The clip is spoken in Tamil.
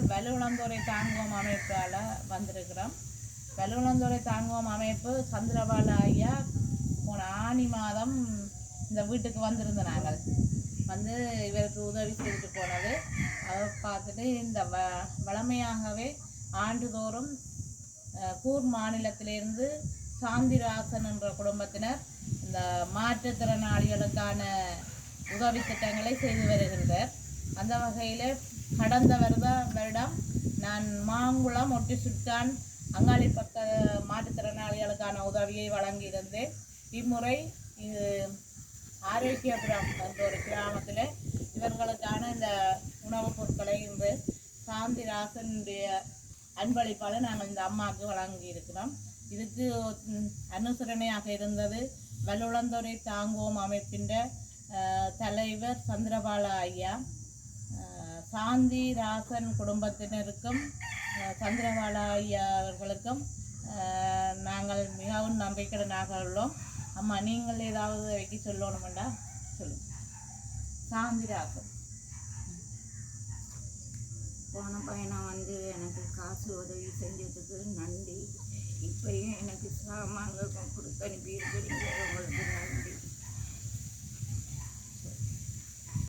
நாங்கள் வலுவிழந்தோரை தாங்குவோம் அமைப்பால் வந்திருக்கிறோம். வலுவிழந்தோரை தாங்குவோம் அமைப்பு சந்திரபால ஐயா போன ஆணி மாதம் இந்த வீட்டுக்கு வந்திருந்த நாங்கள். வந்து இவருக்கு உதவி செய்துட்டு போனது. அதை பார்த்துட்டு இந்த வ வளமையாகவே ஆண்டுதோறும் அஹ், கூர் மாநிலத்திலிருந்து சாந்திராசன் என்ற குடும்பத்தினர் இந்த மாற்றுத்திறனாளிகளுக்கான உதவி திட்டங்களை செய்து வருகின்றனர் அந்த வகையில் கடந்த வருட வருடம். நான் மாங்குளம் ஒட்டி சுட்டான் அங்காளி பக்க மாற்றுத்திறனாளிகளுக்கான உதவியை வழங்கியிருந்தேன். இம்முறை இது ஆரோக்கியபுரம் என்ற ஒரு கிராமத்தில் இவர்களுக்கான இந்த உணவுப் பொருட்களை இன்று சாந்திராசனுடைய அன்பளிப்பால் நாங்கள் இந்த அம்மாவுக்கு வழங்கியிருக்கிறோம். இதுக்கு அனுசரணையாக இருந்தது வலுளந்துறை தாங்குவோம் அமைப்பின் தலைவர் சந்திரபால ஐயா. சாந்தி ராசன் குடும்பத்தினருக்கும் சந்திரபாலா ஐயா அவர்களுக்கும் அஹ், நாங்கள் மிகவும் நம்பிக்கையுடனாக உள்ளோம். அம்மா நீங்கள் ஏதாவது வைக்க சொல்லணுமெண்டா? சொல்லுங்க சாந்திராசன். போன பயணம் வந்து எனக்கு காசு உதவி செஞ்சதுக்கு நன்றி. இப்பயும் எனக்கு சாமான்கள் கொடுத்து